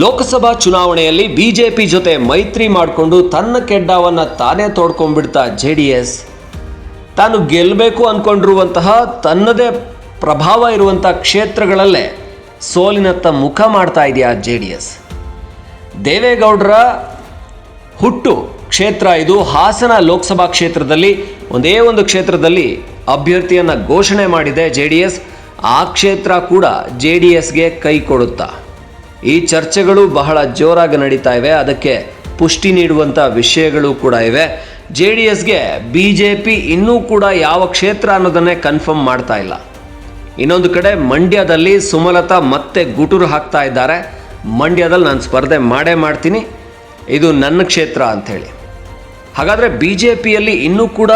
ಲೋಕಸಭಾ ಚುನಾವಣೆಯಲ್ಲಿ ಬಿಜೆಪಿ ಜೊತೆ ಮೈತ್ರಿ ಮಾಡಿಕೊಂಡು ತನ್ನ ಕೆಡ್ಡವನ್ನು ತಾನೇ ತೋಡ್ಕೊಂಡ್ಬಿಡ್ತಾ ಜೆ ಡಿ ಎಸ್ ತಾನು ಗೆಲ್ಲಬೇಕು ಅಂದ್ಕೊಂಡಿರುವಂತಹ ತನ್ನದೇ ಪ್ರಭಾವ ಇರುವಂಥ ಕ್ಷೇತ್ರಗಳಲ್ಲೇ ಸೋಲಿನತ್ತ ಮುಖ ಮಾಡ್ತಾ ಇದೆಯಾ ಜೆ ಡಿ ಎಸ್ ದೇವೇಗೌಡರ ಹುಟ್ಟು ಕ್ಷೇತ್ರ ಇದು. ಹಾಸನ ಲೋಕಸಭಾ ಕ್ಷೇತ್ರದಲ್ಲಿ ಒಂದೇ ಒಂದು ಕ್ಷೇತ್ರದಲ್ಲಿ ಅಭ್ಯರ್ಥಿಯನ್ನು ಘೋಷಣೆ ಮಾಡಿದೆ ಜೆ ಡಿ ಎಸ್ ಆ ಕ್ಷೇತ್ರ ಕೂಡ ಜೆ ಡಿ ಎಸ್ಗೆ ಕೈ ಕೊಡುತ್ತಾ. ಈ ಚರ್ಚೆಗಳು ಬಹಳ ಜೋರಾಗಿ ನಡೀತಾ ಇವೆ. ಅದಕ್ಕೆ ಪುಷ್ಟಿ ನೀಡುವಂಥ ವಿಷಯಗಳು ಕೂಡ ಇವೆ. ಜೆ ಡಿ ಎಸ್ಗೆ ಬಿ ಜೆ ಪಿ ಇನ್ನೂ ಕೂಡ ಯಾವ ಕ್ಷೇತ್ರ ಅನ್ನೋದನ್ನೇ ಕನ್ಫರ್ಮ್ ಮಾಡ್ತಾ ಇಲ್ಲ. ಇನ್ನೊಂದು ಕಡೆ ಮಂಡ್ಯದಲ್ಲಿ ಸುಮಲತಾ ಮತ್ತೆ ಗುಟುರು ಹಾಕ್ತಾ ಇದ್ದಾರೆ. ಮಂಡ್ಯದಲ್ಲಿ ನಾನು ಸ್ಪರ್ಧೆ ಮಾಡೇ ಮಾಡ್ತೀನಿ. ಇದು ನನ್ನ ಕ್ಷೇತ್ರ ಅಂಥೇಳಿ ಹಾಗಾದರೆ ಬಿ ಜೆ ಪಿಯಲ್ಲಿ ಇನ್ನೂ ಕೂಡ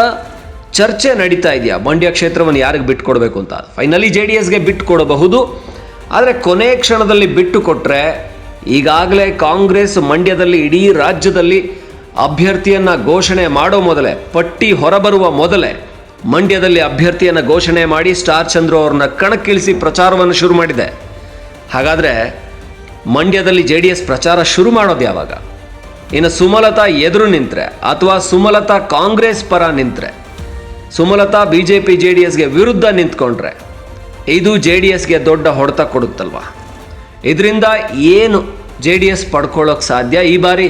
ಚರ್ಚೆ ನಡೀತಾ ಇದೆಯಾ? ಮಂಡ್ಯ ಕ್ಷೇತ್ರವನ್ನು ಯಾರಿಗೆ ಬಿಟ್ಕೊಡ್ಬೇಕು ಅಂತ? ಫೈನಲಿ ಜೆ ಡಿ ಎಸ್ಗೆ ಬಿಟ್ಟು ಕೊಡಬಹುದು ಆದರೆ ಕೊನೆ ಕ್ಷಣದಲ್ಲಿ ಬಿಟ್ಟು ಕೊಟ್ಟರೆ ಈಗಾಗಲೇ ಕಾಂಗ್ರೆಸ್ ಮಂಡ್ಯದಲ್ಲಿ ಇಡೀ ರಾಜ್ಯದಲ್ಲಿ ಅಭ್ಯರ್ಥಿಯನ್ನು ಘೋಷಣೆ ಮಾಡೋ ಮೊದಲೇ, ಪಟ್ಟಿ ಹೊರಬರುವ ಮೊದಲೇ ಮಂಡ್ಯದಲ್ಲಿ ಅಭ್ಯರ್ಥಿಯನ್ನು ಘೋಷಣೆ ಮಾಡಿ ಸ್ಟಾರ್ ಚಂದ್ರು ಅವ್ರನ್ನ ಕಣಕ್ಕಿಳಿಸಿ ಪ್ರಚಾರವನ್ನು ಶುರು ಮಾಡಿದೆ. ಹಾಗಾದರೆ ಮಂಡ್ಯದಲ್ಲಿ ಜೆ ಡಿ ಎಸ್ ಪ್ರಚಾರ ಶುರು ಮಾಡೋದು ಯಾವಾಗ? ಇನ್ನು ಸುಮಲತಾ ಎದುರು ನಿಂತರೆ ಅಥವಾ ಸುಮಲತಾ ಕಾಂಗ್ರೆಸ್ ಪರ ನಿಂತರೆ? Sumalatha B J P J D ಎಸ್ಗೆ ವಿರುದ್ಧ ನಿಂತ್ಕೊಂಡ್ರೆ ಇದು ಜೆ ಡಿ ಎಸ್ಗೆ ದೊಡ್ಡ ಹೊಡೆತ ಕೊಡುತ್ತಲ್ವಾ? ಇದರಿಂದ ಏನು ಜೆ ಡಿ ಎಸ್ ಪಡ್ಕೊಳ್ಳೋಕೆ ಸಾಧ್ಯ? ಈ ಬಾರಿ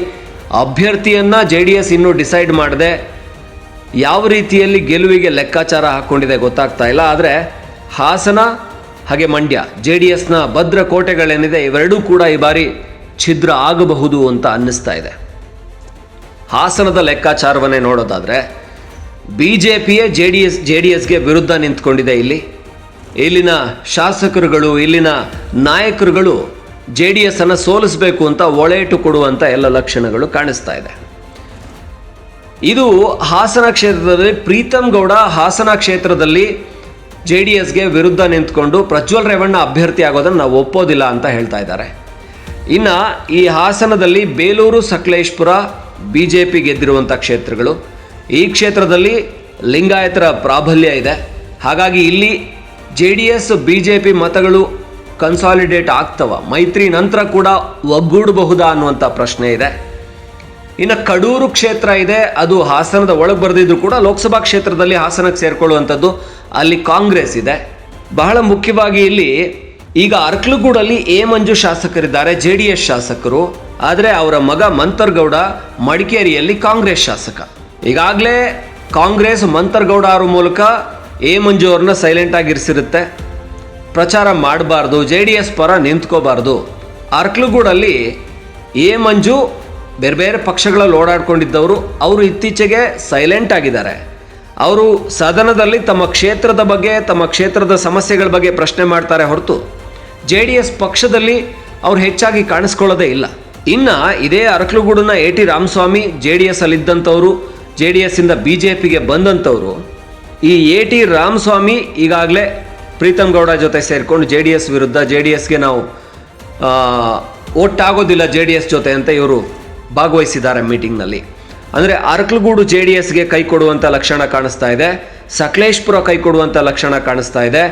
ಅಭ್ಯರ್ಥಿಯನ್ನು ಜೆ ಡಿ ಎಸ್ ಇನ್ನೂ ಡಿಸೈಡ್ ಮಾಡದೆ ಯಾವ ರೀತಿಯಲ್ಲಿ ಗೆಲುವಿಗೆ ಲೆಕ್ಕಾಚಾರ ಹಾಕ್ಕೊಂಡಿದೆ ಗೊತ್ತಾಗ್ತಾ ಇಲ್ಲ. ಆದರೆ ಹಾಸನ ಹಾಗೆ ಮಂಡ್ಯ ಜೆ ಡಿ ಎಸ್ನ ಭದ್ರ ಕೋಟೆಗಳೇನಿದೆ, ಇವೆರಡೂ ಕೂಡ ಈ ಬಾರಿ ಛಿದ್ರ ಆಗಬಹುದು ಅಂತ ಅನ್ನಿಸ್ತಾ ಇದೆ. ಹಾಸನದ ಲೆಕ್ಕಾಚಾರವನ್ನೇ ನೋಡೋದಾದರೆ, B J ಪಿಯೇ J D S, J D ಎಸ್ಗೆ ವಿರುದ್ಧ ನಿಂತ್ಕೊಂಡಿದೆ ಇಲ್ಲಿ. ಇಲ್ಲಿನ ಶಾಸಕರುಗಳು, ಇಲ್ಲಿನ ನಾಯಕರುಗಳು ಜೆ ಡಿ ಎಸ್ ಅನ್ನು ಸೋಲಿಸಬೇಕು ಅಂತ ಒಳೇಟು ಕೊಡುವಂಥ ಎಲ್ಲ ಲಕ್ಷಣಗಳು ಕಾಣಿಸ್ತಾ ಇದೆ. ಇದು ಹಾಸನ ಕ್ಷೇತ್ರದಲ್ಲಿ ಪ್ರೀತಮ್ ಗೌಡ ಹಾಸನ ಕ್ಷೇತ್ರದಲ್ಲಿ ಜೆ ಡಿ ಎಸ್ಗೆ ವಿರುದ್ಧ ನಿಂತ್ಕೊಂಡು ಪ್ರಜ್ವಲ್ ರೇವಣ್ಣ ಅಭ್ಯರ್ಥಿ ಆಗೋದನ್ನು ನಾವು ಒಪ್ಪೋದಿಲ್ಲ ಅಂತ ಹೇಳ್ತಾ ಇದ್ದಾರೆ. ಇನ್ನು ಈ ಹಾಸನದಲ್ಲಿ Belur, Sakleshpur B J P ಗೆದ್ದಿರುವಂಥ ಕ್ಷೇತ್ರಗಳು. ಈ ಕ್ಷೇತ್ರದಲ್ಲಿ ಲಿಂಗಾಯತರ ಪ್ರಾಬಲ್ಯ ಇದೆ. ಹಾಗಾಗಿ ಇಲ್ಲಿ J D S B J P ಮತಗಳು ಕನ್ಸಾಲಿಡೇಟ್ ಆಗ್ತವ. ಮೈತ್ರಿ ನಂತರ ಕೂಡ ಒಗ್ಗೂಡಬಹುದಾ ಅನ್ನುವಂಥ ಪ್ರಶ್ನೆ ಇದೆ. ಇನ್ನು ಕಡೂರು ಕ್ಷೇತ್ರ ಇದೆ, ಅದು ಹಾಸನದ ಒಳಗೆ ಬರೆದಿದ್ರು ಕೂಡ ಲೋಕಸಭಾ ಕ್ಷೇತ್ರದಲ್ಲಿ ಹಾಸನಕ್ಕೆ ಸೇರಿಕೊಳ್ಳುವಂಥದ್ದು ಅಲ್ಲಿ ಕಾಂಗ್ರೆಸ್ ಇದೆ. ಬಹಳ ಮುಖ್ಯವಾಗಿ ಇಲ್ಲಿ ಈಗ ಅರ್ಕಲಗೂಡಲ್ಲಿ ಎ ಮಂಜು ಶಾಸಕರಿದ್ದಾರೆ ಜೆ ಡಿ ಎಸ್ ಶಾಸಕರು. ಆದರೆ ಅವರ ಮಗ ಮಂತರ್ಗೌಡ ಮಡಿಕೇರಿಯಲ್ಲಿ ಕಾಂಗ್ರೆಸ್ ಶಾಸಕ. ಈಗಾಗಲೇ ಕಾಂಗ್ರೆಸ್ ಮಂತರ್ಗೌಡ ಅವರ ಮೂಲಕ ಎ ಮಂಜು ಅವ್ರನ್ನ ಸೈಲೆಂಟ್ ಆಗಿರಿಸಿರುತ್ತೆ ಪ್ರಚಾರ ಮಾಡಬಾರ್ದು ಜೆ ಡಿ ಎಸ್ ಪರ ನಿಂತ್ಕೋಬಾರ್ದು. ಅರ್ಕ್ಲುಗೂಡಲ್ಲಿ ಎ ಮಂಜು ಬೇರೆ ಬೇರೆ ಪಕ್ಷಗಳಲ್ಲಿ ಓಡಾಡ್ಕೊಂಡಿದ್ದವರು, ಅವರು ಇತ್ತೀಚೆಗೆ ಸೈಲೆಂಟ್ ಆಗಿದ್ದಾರೆ. ಅವರು ಸದನದಲ್ಲಿ ತಮ್ಮ ಕ್ಷೇತ್ರದ ಬಗ್ಗೆ, ತಮ್ಮ ಕ್ಷೇತ್ರದ ಸಮಸ್ಯೆಗಳ ಬಗ್ಗೆ ಪ್ರಶ್ನೆ ಮಾಡ್ತಾರೆ ಹೊರತು ಜೆ ಡಿ ಎಸ್ ಪಕ್ಷದಲ್ಲಿ ಅವ್ರು ಹೆಚ್ಚಾಗಿ ಕಾಣಿಸ್ಕೊಳ್ಳೋದೇ ಇಲ್ಲ. ಇನ್ನು ಇದೇ ಅರಕ್ಲುಗೂಡನ್ನ A T Ramaswamy J D S ಅಲ್ಲಿದ್ದಂಥವ್ರು J D ಎಸ್ಸಿಂದ ಬಿ ಜೆ ಪಿಗೆ ಬಂದಂಥವ್ರು ಈ ಎ ಟಿ ರಾಮಸ್ವಾಮಿ ಈಗಾಗಲೇ ಪ್ರೀತಮ್ ಗೌಡ ಜೊತೆ ಸೇರಿಕೊಂಡು ಜೆ ಡಿ ಎಸ್ ವಿರುದ್ಧ, ಜೆ ಡಿ ಎಸ್ಗೆ ನಾವು ಒಟ್ಟಾಗೋದಿಲ್ಲ ಜೆ ಡಿ ಎಸ್ ಜೊತೆ ಅಂತ ಇವರು ಭಾಗವಹಿಸಿದ್ದಾರೆ ಮೀಟಿಂಗ್ನಲ್ಲಿ. ಅಂದರೆ ಅರಕಲಗೂಡು ಜೆ ಡಿ ಎಸ್ಗೆ ಕೈ ಕೊಡುವಂಥ ಲಕ್ಷಣ ಕಾಣಿಸ್ತಾ ಇದೆ, ಸಕಲೇಶ್ಪುರ ಕೈ ಕೊಡುವಂಥ ಲಕ್ಷಣ ಕಾಣಿಸ್ತಾ ಇದೆ.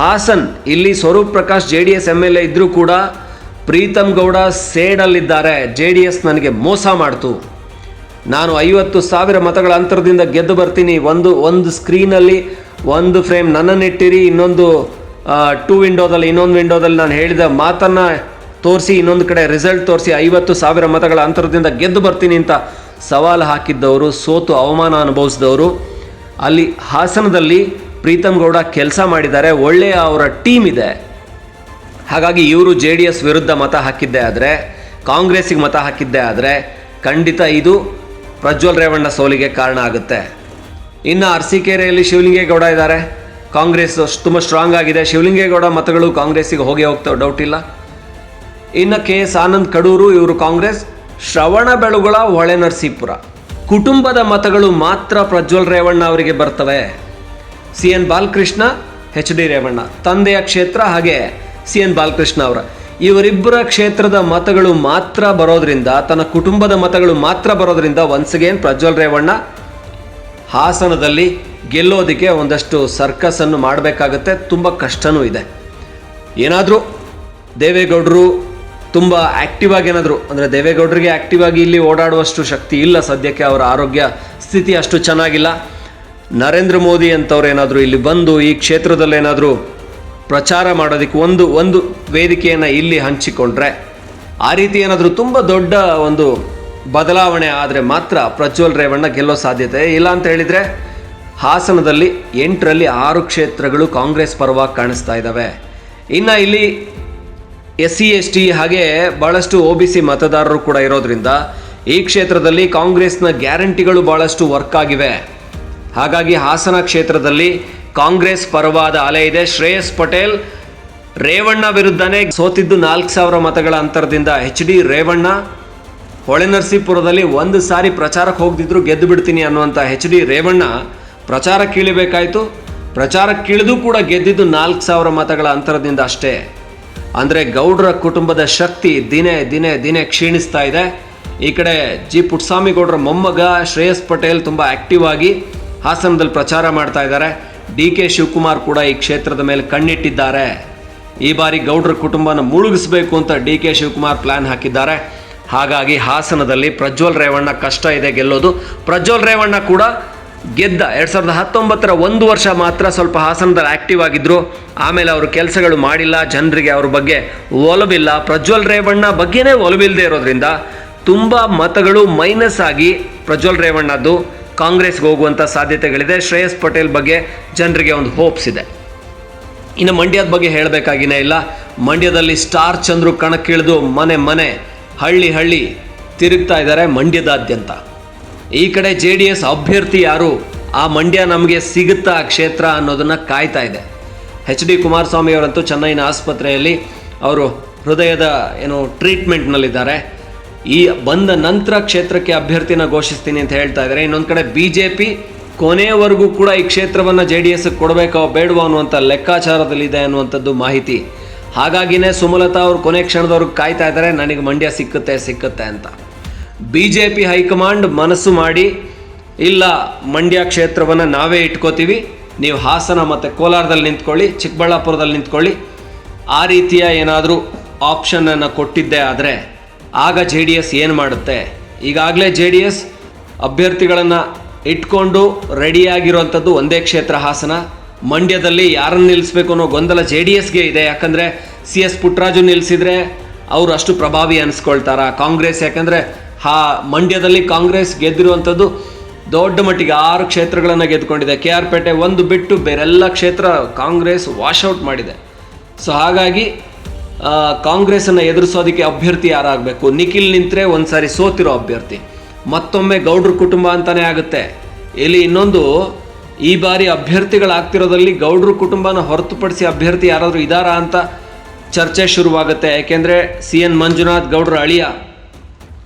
ಹಾಸನ್, ಇಲ್ಲಿ Swaroop Prakash J D S M L A ಇದ್ದರೂ ಕೂಡ ಪ್ರೀತಮ್ ಗೌಡ ಸೇಡಲ್ಲಿದ್ದಾರೆ, ಜೆ ಡಿ ಎಸ್ ನನಗೆ ಮೋಸ ಮಾಡ್ತು. ನಾನು ಐವತ್ತು ಸಾವಿರ ಮತಗಳ ಅಂತರದಿಂದ ಗೆದ್ದು ಬರ್ತೀನಿ. ಒಂದು ಒಂದು ಸ್ಕ್ರೀನಲ್ಲಿ ಒಂದು ಫ್ರೇಮ್ ನನ್ನನ್ನಿಟ್ಟಿರಿ ಇನ್ನೊಂದು ಟೂ ವಿಂಡೋದಲ್ಲಿ ಇನ್ನೊಂದು ವಿಂಡೋದಲ್ಲಿ ನಾನು ಹೇಳಿದ ಮಾತನ್ನು ತೋರಿಸಿ, ಇನ್ನೊಂದು ಕಡೆ ರಿಸಲ್ಟ್ ತೋರಿಸಿ ಐವತ್ತು ಸಾವಿರ ಮತಗಳ ಅಂತರದಿಂದ ಗೆದ್ದು ಬರ್ತೀನಿ ಅಂತ ಸವಾಲು ಹಾಕಿದ್ದವರು, ಸೋತು ಅವಮಾನ ಅನುಭವಿಸಿದವರು. ಅಲ್ಲಿ ಹಾಸನದಲ್ಲಿ ಪ್ರೀತಮ್ ಗೌಡ ಕೆಲಸ ಮಾಡಿದ್ದಾರೆ, ಒಳ್ಳೆಯ ಅವರ ಟೀಮ್ ಇದೆ. ಹಾಗಾಗಿ ಇವರು ಜೆ ಡಿ ಎಸ್ ವಿರುದ್ಧ ಮತ ಹಾಕಿದ್ದೇ ಆದರೆ, ಕಾಂಗ್ರೆಸ್ಸಿಗೆ ಮತ ಹಾಕಿದ್ದೇ ಆದರೆ ಖಂಡಿತ ಇದು ಪ್ರಜ್ವಲ್ ರೇವಣ್ಣ ಸೋಲಿಗೆ ಕಾರಣ ಆಗುತ್ತೆ. ಇನ್ನು ಅರಸೀಕೆರೆಯಲ್ಲಿ ಶಿವಲಿಂಗೇಗೌಡ ಇದ್ದಾರೆ. ಕಾಂಗ್ರೆಸ್ ತುಂಬ ಸ್ಟ್ರಾಂಗ್ ಆಗಿದೆ. ಶಿವಲಿಂಗೇಗೌಡ ಮತಗಳು ಕಾಂಗ್ರೆಸ್ಸಿಗೆ ಹೋಗಿ ಹೋಗ್ತಾವೆ ಡೌಟ್ ಇಲ್ಲ. ಇನ್ನು ಕೆ ಎಸ್ ಆನಂದ್ ಕಡೂರು, ಇವರು ಕಾಂಗ್ರೆಸ್. ಶ್ರವಣ ಬೆಳಗುಳ, ಹೊಳೆ ನರಸೀಪುರ. ಕುಟುಂಬದ ಮತಗಳು ಮಾತ್ರ ಪ್ರಜ್ವಲ್ ರೇವಣ್ಣ ಅವರಿಗೆ ಬರ್ತವೆ. C N Balakrishna, H D Revanna. ತಂದೆಯ ಕ್ಷೇತ್ರ ಹಾಗೆ ಸಿ ಎನ್ ಬಾಲಕೃಷ್ಣ ಅವರ. ಇವರಿಬ್ಬರ ಕ್ಷೇತ್ರದ ಮತಗಳು ಮಾತ್ರ ಬರೋದ್ರಿಂದ, ತನ್ನ ಕುಟುಂಬದ ಮತಗಳು ಮಾತ್ರ ಬರೋದ್ರಿಂದ ಒನ್ಸ್ ಅಗೇನ್ ಪ್ರಜ್ವಲ್ ರೇವಣ್ಣ ಹಾಸನದಲ್ಲಿ ಗೆಲ್ಲೋದಕ್ಕೆ ಒಂದಷ್ಟು ಸರ್ಕಸನ್ನು ಮಾಡಬೇಕಾಗತ್ತೆ. ತುಂಬ ಕಷ್ಟನೂ ಇದೆ. ಏನಾದರೂ ದೇವೇಗೌಡರು ತುಂಬ ಆ್ಯಕ್ಟಿವ್ ಆಗಿ ಏನಾದರೂ, ಅಂದರೆ ದೇವೇಗೌಡರಿಗೆ ಆ್ಯಕ್ಟಿವ್ ಆಗಿ ಇಲ್ಲಿ ಓಡಾಡುವಷ್ಟು ಶಕ್ತಿ ಇಲ್ಲ ಸದ್ಯಕ್ಕೆ, ಅವರ ಆರೋಗ್ಯ ಸ್ಥಿತಿ ಅಷ್ಟು ಚೆನ್ನಾಗಿಲ್ಲ. ನರೇಂದ್ರ ಮೋದಿ ಅಂತವ್ರು ಏನಾದರೂ ಇಲ್ಲಿ ಬಂದು ಈ ಕ್ಷೇತ್ರದಲ್ಲಿ ಏನಾದರೂ ಪ್ರಚಾರ ಮಾಡೋದಕ್ಕೆ ಒಂದು ಒಂದು ವೇದಿಕೆಯನ್ನು ಇಲ್ಲಿ ಹಂಚಿಕೊಂಡ್ರೆ, ಆ ರೀತಿ ಏನಾದರೂ ತುಂಬ ದೊಡ್ಡ ಒಂದು ಬದಲಾವಣೆ ಆದರೆ ಮಾತ್ರ ಪ್ರಜ್ವಲ್ ರೇವಣ್ಣ ಗೆಲ್ಲೋ ಸಾಧ್ಯತೆ ಇಲ್ಲ ಅಂತ ಹೇಳಿದರೆ, ಹಾಸನದಲ್ಲಿ ಎಂಟರಲ್ಲಿ ಆರು ಕ್ಷೇತ್ರಗಳು ಕಾಂಗ್ರೆಸ್ ಪರವಾಗಿ ಕಾಣಿಸ್ತಾ ಇದ್ದಾವೆ ಇನ್ನು ಇಲ್ಲಿ ಎಸ್ ಸಿ, ಎಸ್ ಟಿ ಹಾಗೆ ಭಾಳಷ್ಟು ಒ ಬಿ ಸಿ ಮತದಾರರು ಕೂಡ ಇರೋದ್ರಿಂದ ಈ ಕ್ಷೇತ್ರದಲ್ಲಿ ಕಾಂಗ್ರೆಸ್ನ ಗ್ಯಾರಂಟಿಗಳು ಭಾಳಷ್ಟು ವರ್ಕ್ ಆಗಿವೆ. ಹಾಗಾಗಿ ಹಾಸನ ಕ್ಷೇತ್ರದಲ್ಲಿ ಕಾಂಗ್ರೆಸ್ ಪರವಾದ ಅಲೆ ಇದೆ. ಶ್ರೇಯಸ್ ಪಟೇಲ್ ರೇವಣ್ಣ ವಿರುದ್ಧನೇ ಸೋತಿದ್ದು ನಾಲ್ಕು ಸಾವಿರ ಮತಗಳ ಅಂತರದಿಂದ. ಎಚ್ ಡಿ ರೇವಣ್ಣ ಹೊಳೆನರಸೀಪುರದಲ್ಲಿ ಒಂದು ಸಾರಿ ಪ್ರಚಾರಕ್ಕೆ ಹೋಗ್ದಿದ್ರು ಗೆದ್ದು ಬಿಡ್ತೀನಿ ಅನ್ನುವಂಥ ಎಚ್ ಡಿ ರೇವಣ್ಣ ಪ್ರಚಾರ ಕೀಳಬೇಕಾಯಿತು. ಪ್ರಚಾರ ಇಳಿದು ಕೂಡ ಗೆದ್ದಿದ್ದು ನಾಲ್ಕು ಸಾವಿರ ಮತಗಳ ಅಂತರದಿಂದ ಅಷ್ಟೇ. ಅಂದರೆ ಗೌಡರ ಕುಟುಂಬದ ಶಕ್ತಿ ದಿನೇ ದಿನೇ ದಿನೇ ಕ್ಷೀಣಿಸ್ತಾ ಇದೆ. ಈ ಕಡೆ ಜಿ ಪುಟ್ಸ್ವಾಮಿಗೌಡರ ಮೊಮ್ಮಗ ಶ್ರೇಯಸ್ ಪಟೇಲ್ ತುಂಬ ಆ್ಯಕ್ಟಿವ್ ಆಗಿ ಹಾಸನದಲ್ಲಿ ಪ್ರಚಾರ ಮಾಡ್ತಾ ಇದ್ದಾರೆ. ಡಿ ಕೆ ಶಿವಕುಮಾರ್ ಕೂಡ ಈ ಕ್ಷೇತ್ರದ ಮೇಲೆ ಕಣ್ಣಿಟ್ಟಿದ್ದಾರೆ. ಈ ಬಾರಿ ಗೌಡ್ರ ಕುಟುಂಬನ ಮುಳುಗಿಸಬೇಕು ಅಂತ ಡಿ ಕೆ ಶಿವಕುಮಾರ್ ಪ್ಲಾನ್ ಹಾಕಿದ್ದಾರೆ. ಹಾಗಾಗಿ ಹಾಸನದಲ್ಲಿ ಪ್ರಜ್ವಲ್ ರೇವಣ್ಣ ಕಷ್ಟ ಇದೆ ಗೆಲ್ಲೋದು. ಪ್ರಜ್ವಲ್ ರೇವಣ್ಣ ಕೂಡ ಗೆದ್ದ ಎರಡು ಸಾವಿರದ ಹತ್ತೊಂಬತ್ತರ ಒಂದು ವರ್ಷ ಮಾತ್ರ ಸ್ವಲ್ಪ ಹಾಸನದಲ್ಲಿ ಆಕ್ಟಿವ್ ಆಗಿದ್ರು. ಆಮೇಲೆ ಅವರು ಕೆಲಸಗಳು ಮಾಡಿಲ್ಲ, ಜನರಿಗೆ ಅವ್ರ ಬಗ್ಗೆ ಒಲವಿಲ್ಲ. ಪ್ರಜ್ವಲ್ ರೇವಣ್ಣ ಬಗ್ಗೆನೇ ಒಲವಿಲ್ಲದೆ ಇರೋದ್ರಿಂದ ತುಂಬ ಮತಗಳು ಮೈನಸ್ ಆಗಿ ಪ್ರಜ್ವಲ್ ರೇವಣ್ಣದ್ದು ಕಾಂಗ್ರೆಸ್ಗೆ ಹೋಗುವಂಥ ಸಾಧ್ಯತೆಗಳಿದೆ. ಶ್ರೇಯಸ್ ಪಟೇಲ್ ಬಗ್ಗೆ ಜನರಿಗೆ ಒಂದು ಹೋಪ್ಸ್ ಇದೆ. ಇನ್ನು ಮಂಡ್ಯದ ಬಗ್ಗೆ ಹೇಳಬೇಕಾಗಿನೇ ಇಲ್ಲ. ಮಂಡ್ಯದಲ್ಲಿ ಸ್ಟಾರ್ ಚಂದ್ರು ಕಣಕ್ಕಿಳಿದು ಮನೆ ಮನೆ, ಹಳ್ಳಿ ಹಳ್ಳಿ ತಿರುಗ್ತಾ ಇದ್ದಾರೆ ಮಂಡ್ಯದಾದ್ಯಂತ. ಈ ಕಡೆ ಜೆ ಡಿ ಎಸ್ ಅಭ್ಯರ್ಥಿ ಯಾರು? ಆ ಮಂಡ್ಯ ನಮಗೆ ಸಿಗುತ್ತಾ ಕ್ಷೇತ್ರ ಅನ್ನೋದನ್ನು ಕಾಯ್ತಾ ಇದೆ. ಎಚ್ ಡಿ ಕುಮಾರಸ್ವಾಮಿ ಅವರಂತೂ ಚೆನ್ನೈನ ಆಸ್ಪತ್ರೆಯಲ್ಲಿ ಅವರು ಹೃದಯದ, ಏನು ಟ್ರೀಟ್ಮೆಂಟ್ನಲ್ಲಿದ್ದಾರೆ ಈ ಬಂದ ನಂತರ ಕ್ಷೇತ್ರಕ್ಕೆ ಅಭ್ಯರ್ಥಿನ ಘೋಷಿಸ್ತೀನಿ ಅಂತ ಹೇಳ್ತಾ ಇದ್ದಾರೆ. ಇನ್ನೊಂದು ಕಡೆ ಬಿ ಜೆ ಪಿ ಕೊನೆಯವರೆಗೂ ಕೂಡ ಈ ಕ್ಷೇತ್ರವನ್ನು ಜೆ ಡಿ ಎಸ್ ಕೊಡಬೇಕೋ ಬೇಡವೋ ಅನ್ನುವಂಥ ಲೆಕ್ಕಾಚಾರದಲ್ಲಿದೆ ಅನ್ನುವಂಥದ್ದು ಮಾಹಿತಿ. ಹಾಗಾಗಿನೇ ಸುಮಲತಾ ಅವರು ಕೊನೆ ಕ್ಷಣದವ್ರಿಗೆ ಕಾಯ್ತಾ ಇದ್ದಾರೆ. ನನಗೆ ಮಂಡ್ಯ ಸಿಕ್ಕುತ್ತೆ ಸಿಕ್ಕುತ್ತೆ ಅಂತ. ಬಿ ಜೆ ಪಿ ಹೈಕಮಾಂಡ್ ಮನಸ್ಸು ಮಾಡಿ, ಇಲ್ಲ, ಮಂಡ್ಯ ಕ್ಷೇತ್ರವನ್ನು ನಾವೇ ಇಟ್ಕೋತೀವಿ. ನೀವು ಹಾಸನ ಮತ್ತು ಕೋಲಾರದಲ್ಲಿ ನಿಂತ್ಕೊಳ್ಳಿ, ಚಿಕ್ಕಬಳ್ಳಾಪುರದಲ್ಲಿ ನಿಂತ್ಕೊಳ್ಳಿ. ಆ ರೀತಿಯ ಏನಾದರೂ ಆಪ್ಷನನ್ನು ಕೊಟ್ಟಿದ್ದೆ ಆದರೆ ಆಗ ಜೆ ಡಿ ಎಸ್ ಏನು ಮಾಡುತ್ತೆ? ಈಗಾಗಲೇ ಜೆ ಡಿ ಎಸ್ ಅಭ್ಯರ್ಥಿಗಳನ್ನು ಇಟ್ಕೊಂಡು ರೆಡಿಯಾಗಿರುವಂಥದ್ದು ಒಂದೇ ಕ್ಷೇತ್ರ ಹಾಸನ. ಮಂಡ್ಯದಲ್ಲಿ ಯಾರನ್ನು ನಿಲ್ಲಿಸ್ಬೇಕು ಅನ್ನೋ ಗೊಂದಲ ಜೆ ಡಿ ಎಸ್ಗೆ ಇದೆ. ಯಾಕಂದರೆ ಸಿ ಎಸ್ ಪುಟ್ಟರಾಜು ನಿಲ್ಲಿಸಿದರೆ ಅವರು ಅಷ್ಟು ಪ್ರಭಾವಿ ಅನಿಸ್ಕೊಳ್ತಾರ ಕಾಂಗ್ರೆಸ್. ಯಾಕಂದರೆ ಹಾ, ಮಂಡ್ಯದಲ್ಲಿ ಕಾಂಗ್ರೆಸ್ ಗೆದ್ದಿರುವಂಥದ್ದು ದೊಡ್ಡ ಮಟ್ಟಿಗೆ ಆರು ಕ್ಷೇತ್ರಗಳನ್ನು ಗೆದ್ದುಕೊಂಡಿದೆ. ಕೆ ಆರ್ ಪೇಟೆ ಒಂದು ಬಿಟ್ಟು ಬೇರೆಲ್ಲ ಕ್ಷೇತ್ರ ಕಾಂಗ್ರೆಸ್ ವಾಶೌಟ್ ಮಾಡಿದೆ. ಸೊ ಹಾಗಾಗಿ ಕಾಂಗ್ರೆಸ್ಸನ್ನು ಎದುರಿಸೋದಕ್ಕೆ ಅಭ್ಯರ್ಥಿ ಯಾರಾಗಬೇಕು? ನಿಖಿಲ್ ನಿಂತರೆ ಒಂದ್ಸಾರಿ ಸೋತಿರೋ ಅಭ್ಯರ್ಥಿ. ಮತ್ತೊಮ್ಮೆ ಗೌಡ್ರ ಕುಟುಂಬ ಅಂತಲೇ ಆಗುತ್ತೆ. ಇಲ್ಲಿ ಇನ್ನೊಂದು, ಈ ಬಾರಿ ಅಭ್ಯರ್ಥಿಗಳಾಗ್ತಿರೋದಲ್ಲಿ ಗೌಡ್ರ ಕುಟುಂಬನ ಹೊರತುಪಡಿಸಿ ಅಭ್ಯರ್ಥಿ ಯಾರಾದರೂ ಇದ್ದಾರಾ ಅಂತ ಚರ್ಚೆ ಶುರುವಾಗುತ್ತೆ. ಯಾಕೆಂದರೆ ಸಿ ಎನ್ ಮಂಜುನಾಥ್ ಗೌಡ್ರ ಅಳಿಯ.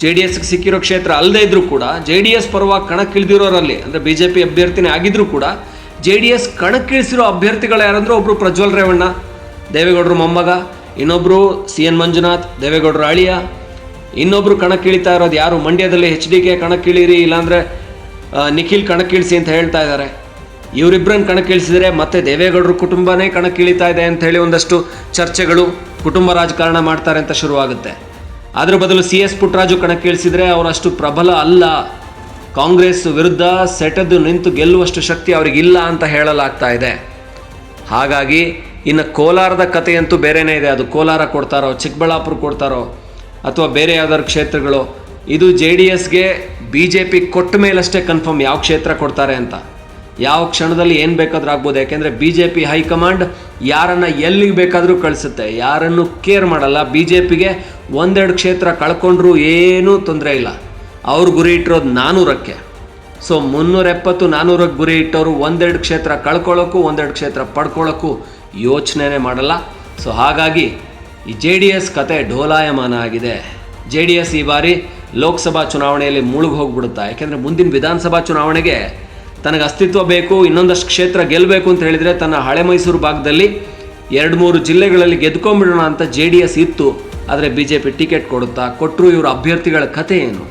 ಜೆ ಡಿ ಎಸ್ಗೆ ಸಿಕ್ಕಿರೋ ಕ್ಷೇತ್ರ ಅಲ್ಲದೇ ಇದ್ರೂ ಕೂಡ, ಜೆ ಡಿ ಎಸ್ ಪರವಾಗಿ ಕಣಕ್ಕಿಳಿದಿರೋರಲ್ಲಿ, ಅಂದರೆ ಬಿ ಜೆ ಪಿ ಅಭ್ಯರ್ಥಿನೇ ಆಗಿದ್ದರೂ ಕೂಡ, ಜೆ ಡಿ ಎಸ್ ಕಣಕ್ಕಿಳಿಸಿರೋ ಅಭ್ಯರ್ಥಿಗಳು ಯಾರಂದ್ರೆ ಒಬ್ಬರು ಪ್ರಜ್ವಲ್ ರೇವಣ್ಣ, ದೇವೇಗೌಡರು ಮೊಮ್ಮಗ ಇನ್ನೊಬ್ಬರು ಸಿ ಎನ್ ಮಂಜುನಾಥ್, ದೇವೇಗೌಡರ ಅಳಿಯ. ಇನ್ನೊಬ್ಬರು ಕಣಕ್ಕಿಳಿತಾ ಇರೋದು ಯಾರು? ಮಂಡ್ಯದಲ್ಲಿ ಎಚ್ ಡಿ ಕೆ ಕಣಕ್ಕಿಳಿರಿ, ಇಲ್ಲಾಂದರೆ ನಿಖಿಲ್ ಕಣಕ್ಕಿಳಿಸಿ ಅಂತ ಹೇಳ್ತಾ ಇದ್ದಾರೆ. ಇವರಿಬ್ಬರನ್ನು ಕಣಕ್ಕಿಳಿಸಿದರೆ ಮತ್ತೆ ದೇವೇಗೌಡರ ಕುಟುಂಬನೇ ಕಣಕ್ಕಿಳಿತಾ ಇದೆ ಅಂತ ಹೇಳಿ ಒಂದಷ್ಟು ಚರ್ಚೆಗಳು ಕುಟುಂಬ ರಾಜಕಾರಣ ಮಾಡ್ತಾರೆ ಅಂತ ಶುರುವಾಗುತ್ತೆ. ಅದರ ಬದಲು ಸಿ ಎಸ್ ಪುಟ್ಟರಾಜು ಕಣಕ್ಕಿಳಿಸಿದರೆ ಅವರಷ್ಟು ಪ್ರಬಲ ಅಲ್ಲ. ಕಾಂಗ್ರೆಸ್ ವಿರುದ್ಧ ಸೆಟೆದು ನಿಂತು ಗೆಲ್ಲುವಷ್ಟು ಶಕ್ತಿ ಅವರಿಗಿಲ್ಲ ಅಂತ ಹೇಳಲಾಗ್ತಾ ಇದೆ. ಹಾಗಾಗಿ ಇನ್ನು ಕೋಲಾರದ ಕಥೆಯಂತೂ ಬೇರೆನೇ ಇದೆ. ಅದು ಕೋಲಾರ ಕೊಡ್ತಾರೋ, ಚಿಕ್ಕಬಳ್ಳಾಪುರ ಕೊಡ್ತಾರೋ, ಅಥವಾ ಬೇರೆ ಯಾವ್ದಾದ್ರು ಕ್ಷೇತ್ರಗಳು. ಇದು ಜೆ ಡಿ ಎಸ್ಗೆ ಬಿ ಜೆ ಪಿ ಕೊಟ್ಟ ಮೇಲಷ್ಟೇ ಕನ್ಫರ್ಮ್ ಯಾವ ಕ್ಷೇತ್ರ ಕೊಡ್ತಾರೆ ಅಂತ. ಯಾವ ಕ್ಷಣದಲ್ಲಿ ಏನು ಬೇಕಾದರೂ ಆಗ್ಬೋದು. ಯಾಕೆಂದರೆ ಬಿ ಜೆ ಪಿ ಹೈಕಮಾಂಡ್ ಯಾರನ್ನು ಎಲ್ಲಿಗೆ ಬೇಕಾದರೂ ಕಳಿಸುತ್ತೆ. ಯಾರನ್ನು ಕೇರ್ ಮಾಡಲ್ಲ. ಬಿ ಜೆ ಪಿಗೆ ಒಂದೆರಡು ಕ್ಷೇತ್ರ ಕಳ್ಕೊಂಡ್ರೂ ಏನೂ ತೊಂದರೆ ಇಲ್ಲ. ಅವ್ರ ಗುರಿ ಇಟ್ಟಿರೋದು ನಾನ್ನೂರಕ್ಕೆ ಸೊ ಮುನ್ನೂರ ಎಪ್ಪತ್ತು ನಾನ್ನೂರಕ್ಕೆ ಗುರಿ ಇಟ್ಟವರು ಒಂದೆರಡು ಕ್ಷೇತ್ರ ಕಳ್ಕೊಳ್ಳೋಕ್ಕೂ ಒಂದೆರಡು ಕ್ಷೇತ್ರ ಪಡ್ಕೊಳ್ಳೋಕ್ಕೂ ಯೋಚನೆನೇ ಮಾಡಲ್ಲ. ಸೊ ಹಾಗಾಗಿ ಈ ಜೆ ಡಿ ಎಸ್ ಕತೆ ಡೋಲಾಯಮಾನ ಆಗಿದೆ. ಜೆ ಡಿ ಎಸ್ ಈ ಬಾರಿ ಲೋಕಸಭಾ ಚುನಾವಣೆಯಲ್ಲಿ ಮುಳುಗಿ ಹೋಗ್ಬಿಡುತ್ತಾ, ಯಾಕೆಂದರೆ ಮುಂದಿನ ವಿಧಾನಸಭಾ ಚುನಾವಣೆಗೆ ತನಗೆ ಅಸ್ತಿತ್ವ ಬೇಕು, ಇನ್ನೊಂದಷ್ಟು ಕ್ಷೇತ್ರ ಗೆಲ್ಲಬೇಕು ಅಂತ ಹೇಳಿದರೆ ತನ್ನ ಹಳೆ ಮೈಸೂರು ಭಾಗದಲ್ಲಿ ಎರಡು ಮೂರು ಜಿಲ್ಲೆಗಳಲ್ಲಿ ಗೆದ್ಕೊಂಡ್ಬಿಡೋಣ ಅಂತ ಜೆ ಡಿ ಎಸ್ ಇತ್ತು. ಆದರೆ ಬಿ ಜೆ ಪಿ ಟಿಕೆಟ್ ಕೊಡುತ್ತಾ ಕೊಟ್ಟರು ಇವರ ಅಭ್ಯರ್ಥಿಗಳ ಕಥೆ ಏನು?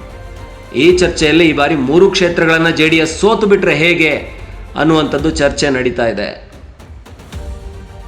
ಈ ಚರ್ಚೆಯಲ್ಲಿ ಈ ಬಾರಿ ಮೂರು ಕ್ಷೇತ್ರಗಳನ್ನು ಜೆ ಡಿ ಎಸ್ ಸೋತು ಬಿಟ್ಟರೆ ಹೇಗೆ ಅನ್ನುವಂಥದ್ದು ಚರ್ಚೆ ನಡೀತಾ ಇದೆ.